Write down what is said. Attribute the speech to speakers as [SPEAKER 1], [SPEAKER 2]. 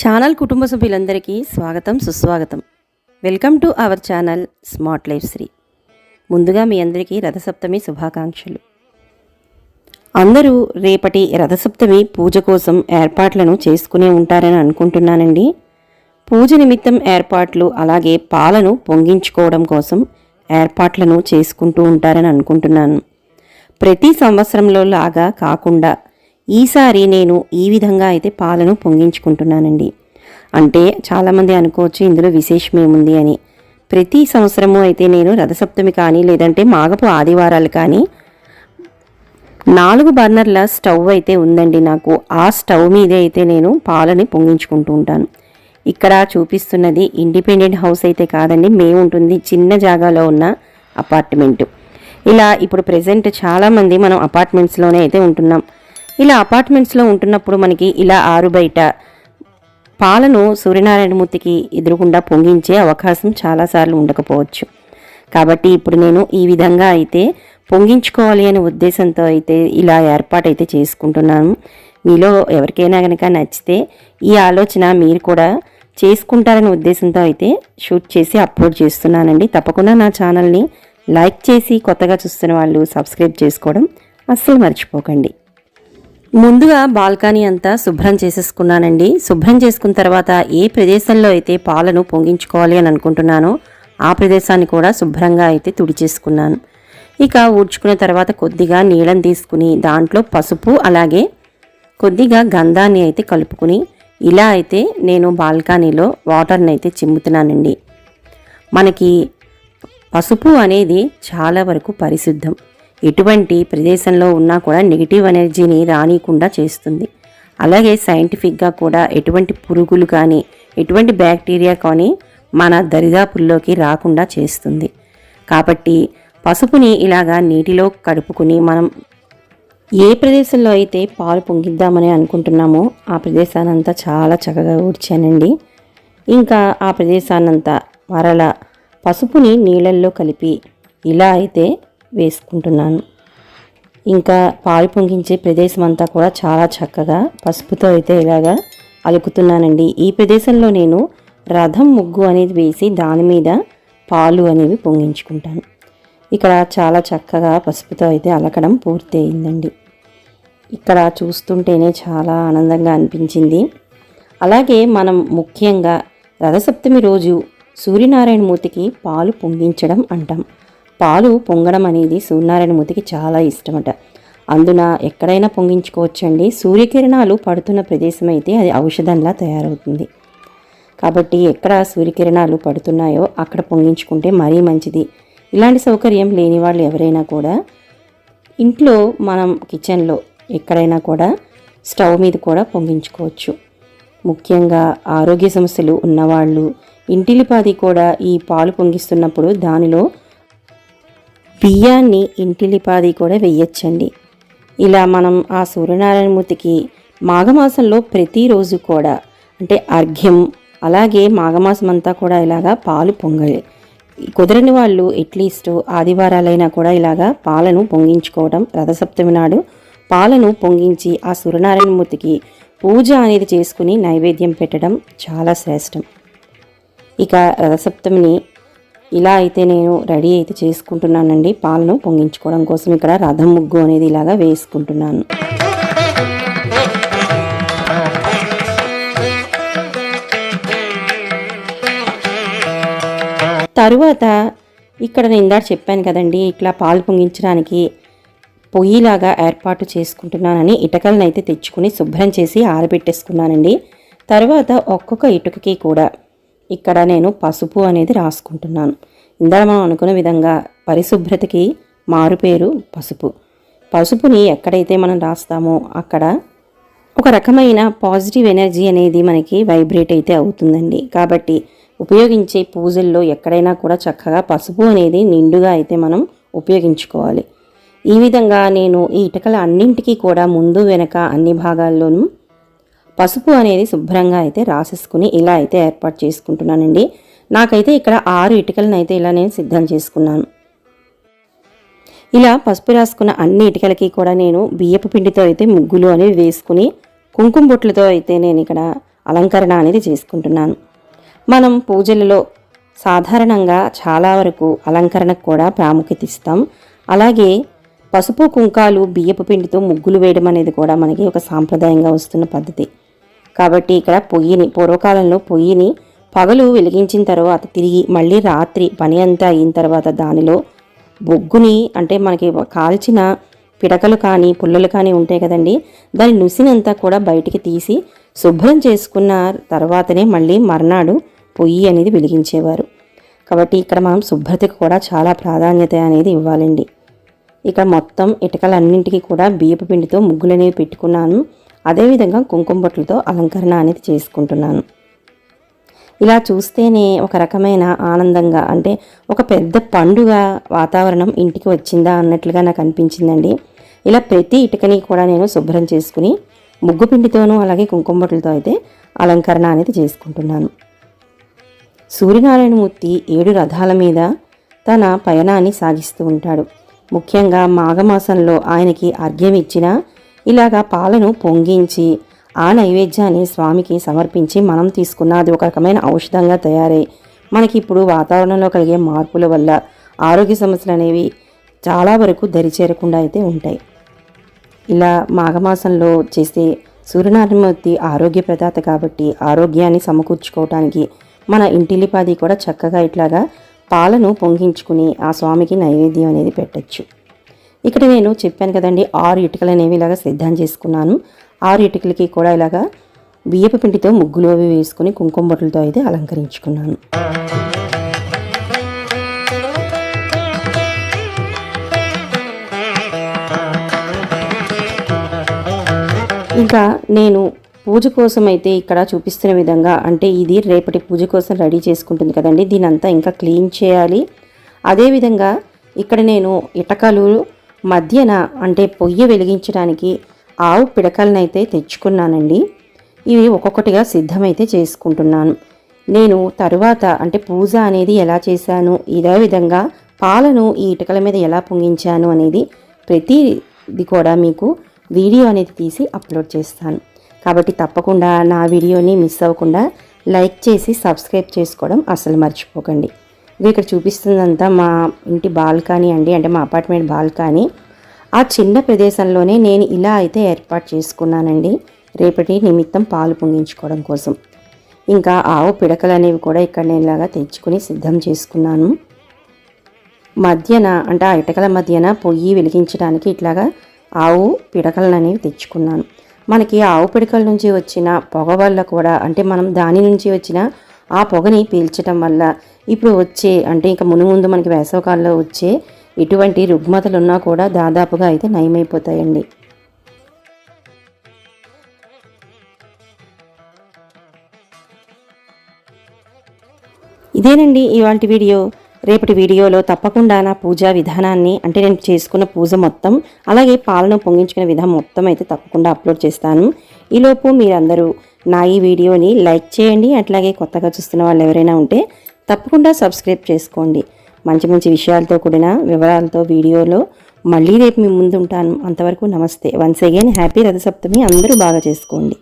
[SPEAKER 1] Channel కుటుంబ సభ్యులందరికీ స్వాగతం సుస్వాగతం. Welcome to our channel smart life Sri. ముందుగా మీ అందరికీ రథసప్తమి శుభాకాంక్షలు. అందరూ రేపటి రథసప్తమి పూజ కోసం ఏర్పాట్లను చేసుకునే ఉంటారని అనుకుంటున్నానండి. పూజ నిమిత్తం ఏర్పాట్లు అలాగే పాలను పొంగించుకోవడం కోసం ఏర్పాట్లను చేసుకుంటూ ఉంటారని అనుకుంటున్నాను. ప్రతి సంవత్సరంలో లాగా కాకుండా ఈసారి నేను ఈ విధంగా అయితే పాలను పొంగించుకుంటున్నానండి. అంటే చాలామంది అనుకోవచ్చు ఇందులో విశేషమేముంది అని. ప్రతి సంవత్సరము అయితే నేను రథసప్తమి కానీ లేదంటే మాగపు ఆదివారాలు కానీ నాలుగు బర్నర్ల స్టవ్ అయితే ఉందండి నాకు. ఆ స్టవ్ మీదే అయితే నేను పాలని పొంగించుకుంటూ ఉంటాను. ఇక్కడ చూపిస్తున్నది ఇండిపెండెంట్ హౌస్ అయితే కాదండి మేము ఉంటుంది చిన్న జాగాలో ఉన్న అపార్ట్మెంటు. ఇలా ఇప్పుడు ప్రజెంట్ చాలామంది మనం అపార్ట్మెంట్స్లోనే అయితే ఉంటున్నాం. ఇలా అపార్ట్మెంట్స్లో ఉంటున్నప్పుడు మనకి ఇలా ఆరు బయట పాలను సూర్యనారాయణమూర్తికి ఎదురుగుండా పొంగించే అవకాశం చాలాసార్లు ఉండకపోవచ్చు. కాబట్టి ఇప్పుడు నేను ఈ విధంగా అయితే పొంగించుకోవాలి అనే ఉద్దేశంతో అయితే ఇలా ఏర్పాటైతే చేసుకుంటున్నాను. మీలో ఎవరికైనా కనుక నచ్చితే ఈ ఆలోచన మీరు కూడా చేసుకుంటారనే ఉద్దేశంతో అయితే షూట్ చేసి అప్లోడ్ చేస్తున్నానండి. తప్పకుండా నా ఛానల్ని లైక్ చేసి కొత్తగా చూస్తున్న వాళ్ళు సబ్స్క్రైబ్ చేసుకోవడం అస్సలు మర్చిపోకండి. ముందుగా బాల్కనీ అంతా శుభ్రం చేసేసుకున్నానండి. శుభ్రం చేసుకున్న తర్వాత ఏ ప్రదేశంలో అయితే పాలను పొంగించుకోవాలి అని అనుకుంటున్నానో ఆ ప్రదేశాన్ని కూడా శుభ్రంగా అయితే తుడిచేసుకున్నాను. ఇక ఊడ్చుకున్న తర్వాత కొద్దిగా నీళ్ళని తీసుకుని దాంట్లో పసుపు అలాగే కొద్దిగా గంధాన్ని అయితే కలుపుకుని ఇలా అయితే నేను బాల్కనీలో వాటర్ని అయితే చిమ్ముతున్నానండి. మనకి పసుపు అనేది చాలా వరకు పరిశుద్ధం. ఎటువంటి ప్రదేశంలో ఉన్నా కూడా నెగిటివ్ ఎనర్జీని రానియకుండా చేస్తుంది. అలాగే సైంటిఫిక్గా కూడా ఎటువంటి పురుగులు కానీ ఎటువంటి బ్యాక్టీరియా కానీ మన దరిదాపుల్లోకి రాకుండా చేస్తుంది. కాబట్టి పసుపుని ఇలాగా నీటిలో కడుపుకుని మనం ఏ ప్రదేశంలో అయితే పాలు పొంగిద్దామని అనుకుంటున్నామో ఆ ప్రదేశానంతా చాలా చక్కగా ఊడ్చానండి. ఇంకా ఆ ప్రదేశాన్నంతా మరల పసుపుని నీళ్ళల్లో కలిపి ఇలా అయితే వేసుకుంటున్నాను. ఇంకా పాలు పొంగించే ప్రదేశం అంతా కూడా చాలా చక్కగా పసుపుతో అయితే ఇలాగా అలుకుతున్నానండి. ఈ ప్రదేశంలో నేను రథం ముగ్గు అనేది వేసి దాని మీద పాలు అనేవి పొంగించుకుంటాను. ఇక్కడ చాలా చక్కగా పసుపుతో అయితే అలకడం పూర్తి అయిందండి ఇక్కడ చూస్తుంటేనే చాలా ఆనందంగా అనిపించింది. అలాగే మనం ముఖ్యంగా రథసప్తమి రోజు సూర్యనారాయణమూర్తికి పాలు పొంగించడం అంటాం. పాలు పొంగడం అనేది సూర్యనారాయణమూర్తికి చాలా ఇష్టమట. అందున ఎక్కడైనా పొంగించుకోవచ్చండి. సూర్యకిరణాలు పడుతున్న ప్రదేశం అయితే అది ఔషధంలా తయారవుతుంది. కాబట్టి ఎక్కడ సూర్యకిరణాలు పడుతున్నాయో అక్కడ పొంగించుకుంటే మరీ మంచిది. ఇలాంటి సౌకర్యం లేని వాళ్ళు ఎవరైనా కూడా ఇంట్లో మనం కిచెన్లో ఎక్కడైనా కూడా స్టవ్ మీద కూడా పొంగించుకోవచ్చు. ముఖ్యంగా ఆరోగ్య సమస్యలు ఉన్నవాళ్ళు ఇంటిలిపాది కూడా ఈ పాలు పొంగిస్తున్నప్పుడు దానిలో బియ్యాన్ని ఇంటిలిపాది కూడా వెయ్యొచ్చండి. ఇలా మనం ఆ సూర్యనారాయణమూర్తికి మాఘమాసంలో ప్రతిరోజు కూడా అంటే అర్ఘ్యం అలాగే మాఘమాసం అంతా కూడా ఇలాగా పాలు పొంగాలి. కుదరని వాళ్ళు ఎట్లీస్ట్ ఆదివారాలైనా కూడా ఇలాగా పాలను పొంగించుకోవడం రథసప్తమి నాడు పాలను పొంగించి ఆ సూర్యనారాయణమూర్తికి పూజ అనేది చేసుకుని నైవేద్యం పెట్టడం చాలా శ్రేష్టం. ఇక రథసప్తమిని ఇలా అయితే నేను రెడీ అయితే చేసుకుంటున్నానండి. పాలను పొంగించుకోవడం కోసం ఇక్కడ రథం ముగ్గు అనేది ఇలాగా వేసుకుంటున్నాను. తరువాత ఇక్కడ నేను ఇందాక చెప్పాను కదండి ఇట్లా పాలు పొంగించడానికి పొయ్యిలాగా ఏర్పాటు చేసుకుంటున్నానని ఇటకలను అయితే తెచ్చుకుని శుభ్రం చేసి ఆరబెట్టేసుకున్నానండి. తర్వాత ఒక్కొక్క ఇటుకకి కూడా ఇక్కడ నేను పసుపు అనేది రాసుకుంటున్నాను. ఇందాక మనం అనుకున్న విధంగా పరిశుభ్రతకి మారుపేరు పసుపు. పసుపుని ఎక్కడైతే మనం రాస్తామో అక్కడ ఒక రకమైన పాజిటివ్ ఎనర్జీ అనేది మనకి వైబ్రేట్ అయితే అవుతుందండి. కాబట్టి ఉపయోగించే పూజల్లో ఎక్కడైనా కూడా చక్కగా పసుపు అనేది నిండుగా అయితే మనం ఉపయోగించుకోవాలి. ఈ విధంగా నేను ఈ ఇటుకల అన్నింటికీ కూడా ముందు వెనక అన్ని భాగాల్లోనూ పసుపు అనేది శుభ్రంగా అయితే రాసేసుకుని ఇలా అయితే ఏర్పాటు చేసుకుంటున్నానండి. నాకైతే ఇక్కడ ఆరు ఇటుకలను అయితే ఇలా నేను సిద్ధం చేసుకున్నాను. ఇలా పసుపు రాసుకున్న అన్ని ఇటుకలకి కూడా నేను బియ్యపు పిండితో అయితే ముగ్గులు అనేవి వేసుకుని కుంకుమ బొట్లతో అయితే నేను ఇక్కడ అలంకరణ అనేది చేసుకుంటున్నాను. మనం పూజలలో సాధారణంగా చాలా వరకు అలంకరణకు కూడా ప్రాముఖ్యత ఇస్తాం. అలాగే పసుపు కుంకాలు బియ్యపు పిండితో ముగ్గులు వేయడం అనేది కూడా మనకి ఒక సాంప్రదాయంగా వస్తున్న పద్ధతి. కాబట్టి ఇక్కడ పొయ్యిని పూర్వకాలంలో పొయ్యిని పగలు వెలిగించిన తర్వాత తిరిగి మళ్ళీ రాత్రి పని అంతా అయిన తర్వాత దానిలో బొగ్గుని అంటే మనకి కాల్చిన పిడకలు కానీ పుల్లలు కానీ ఉంటాయి కదండి దాని నుసినంతా కూడా బయటికి తీసి శుభ్రం చేసుకున్న తర్వాతనే మళ్ళీ మర్నాడు పొయ్యి అనేది వెలిగించేవారు. కాబట్టి ఇక్కడ మనం శుభ్రతకు కూడా చాలా ప్రాధాన్యత అనేది ఇవ్వాలండి. ఇక మొత్తం ఇటుకలన్నింటికి కూడా బియ్యపు పిండితో ముగ్గులు అనేవి పెట్టుకున్నాను. అదేవిధంగా కుంకుమ బొట్లతో అలంకరణ అనేది చేసుకుంటున్నాను. ఇలా చూస్తేనే ఒక రకమైన ఆనందంగా అంటే ఒక పెద్ద పండుగ వాతావరణం ఇంటికి వచ్చిందా అన్నట్లుగా నాకు అనిపించిందండి. ఇలా ప్రతి ఇటుకని కూడా నేను శుభ్రం చేసుకుని ముగ్గు పిండితోనూ అలాగే కుంకుమ బొట్లతో అయితే అలంకరణ అనేది చేసుకుంటున్నాను. సూర్యనారాయణమూర్తి ఏడు రథాల మీద తన పయనాన్ని సాగిస్తూ ఉంటాడు. ముఖ్యంగా మాఘమాసంలో ఆయనకి అర్ఘ్యం ఇచ్చిన ఇలాగా పాలను పొంగించి ఆ నైవేద్యాన్ని స్వామికి సమర్పించి మనం తీసుకున్న అది ఒక రకమైన ఔషధంగా తయారై మనకి ఇప్పుడు వాతావరణంలో కలిగే మార్పుల వల్ల ఆరోగ్య సమస్యలు అనేవి చాలా వరకు దరిచేరకుండా అయితే ఉంటాయి. ఇలా మాఘమాసంలో చేసే సూర్యనారాయణమూర్తి ఆరోగ్య ప్రదాత కాబట్టి ఆరోగ్యాన్ని సమకూర్చుకోవటానికి మన ఇంటిలిపాది కూడా చక్కగా ఇట్లాగా పాలను పొంగించుకుని ఆ స్వామికి నైవేద్యం అనేది పెట్టచ్చు. ఇక్కడ నేను చెప్పాను కదండి ఆరు ఇటుకలు అనేవి ఇలాగా సిద్ధం చేసుకున్నాను. ఆరు ఇటుకలకి కూడా ఇలాగా బియ్యపు పిండితో ముగ్గులు అవి వేసుకుని కుంకుమ బొట్టలతో అయితే అలంకరించుకున్నాను. ఇంకా నేను పూజ కోసం అయితే ఇక్కడ చూపిస్తున్న విధంగా అంటే ఇది రేపటి పూజ కోసం రెడీ చేసుకుంటుంది కదండి దీని అంతా ఇంకా క్లీన్ చేయాలి. అదేవిధంగా ఇక్కడ నేను ఇటకలు మధ్యన అంటే పొయ్యి వెలిగించడానికి ఆవు పిడకలనైతే తెచ్చుకున్నానండి. ఇవి ఒక్కొక్కటిగా సిద్ధమైతే చేసుకుంటున్నాను. నేను తరువాత అంటే పూజ అనేది ఎలా చేశాను ఇదే విధంగా పాలను ఈ ఇటుకల మీద ఎలా పొంగించాను అనేది ప్రతిది కూడా మీకు వీడియో అనేది తీసి అప్లోడ్ చేస్తాను. కాబట్టి తప్పకుండా నా వీడియోని మిస్ అవ్వకుండా లైక్ చేసి సబ్స్క్రైబ్ చేసుకోవడం అసలు మర్చిపోకండి. ఇది ఇక్కడ చూపిస్తుందంతా మా ఇంటి బాల్కనీ అండి అంటే మా అపార్ట్మెంట్ బాల్కనీ. ఆ చిన్న ప్రదేశంలోనే నేను ఇలా అయితే ఏర్పాటు చేసుకున్నానండి రేపటి నిమిత్తం పాలు పొంగించుకోవడం కోసం. ఇంకా ఆవు పిడకలు అనేవి కూడా ఇక్కడ నేను ఇలాగా తెచ్చుకుని సిద్ధం చేసుకున్నాను. మధ్యన అంటే ఆ ఇటకల మధ్యన పొయ్యి వెలిగించడానికి ఇట్లాగా ఆవు పిడకలను అనేవి తెచ్చుకున్నాను. మనకి ఆవు పిడకల నుంచి వచ్చిన పొగ వల్ల కూడా అంటే మనం దాని నుంచి వచ్చిన ఆ పొగని పీల్చడం వల్ల ఇప్పుడు వచ్చే అంటే ఇంకా మును ముందు మనకి వేసవకాలంలో వచ్చే ఎటువంటి రుగ్మతలు ఉన్నా కూడా దాదాపుగా అయితే నయమైపోతాయండి. ఇదేనండి ఇవాళ వీడియో. రేపటి వీడియోలో తప్పకుండా నా పూజా విధానాన్ని అంటే నేను చేసుకున్న పూజ మొత్తం అలాగే పాలను పొంగించుకునే విధానం మొత్తం అయితే తప్పకుండా అప్లోడ్ చేస్తాను. ఈలోపు మీరందరూ నా ఈ వీడియోని లైక్ చేయండి అట్లాగే కొత్తగా చూస్తున్న వాళ్ళు ఎవరైనా ఉంటే తప్పకుండా సబ్స్క్రైబ్ చేసుకోండి. మంచి మంచి విషయాలతో కూడిన వివరాలతో వీడియోలో మళ్ళీ రేపు మీ ముందు ఉంటాను అంతవరకు నమస్తే. వన్స్ అగైన్ హ్యాపీ రథసప్తమి అందరూ బాగా చేసుకోండి.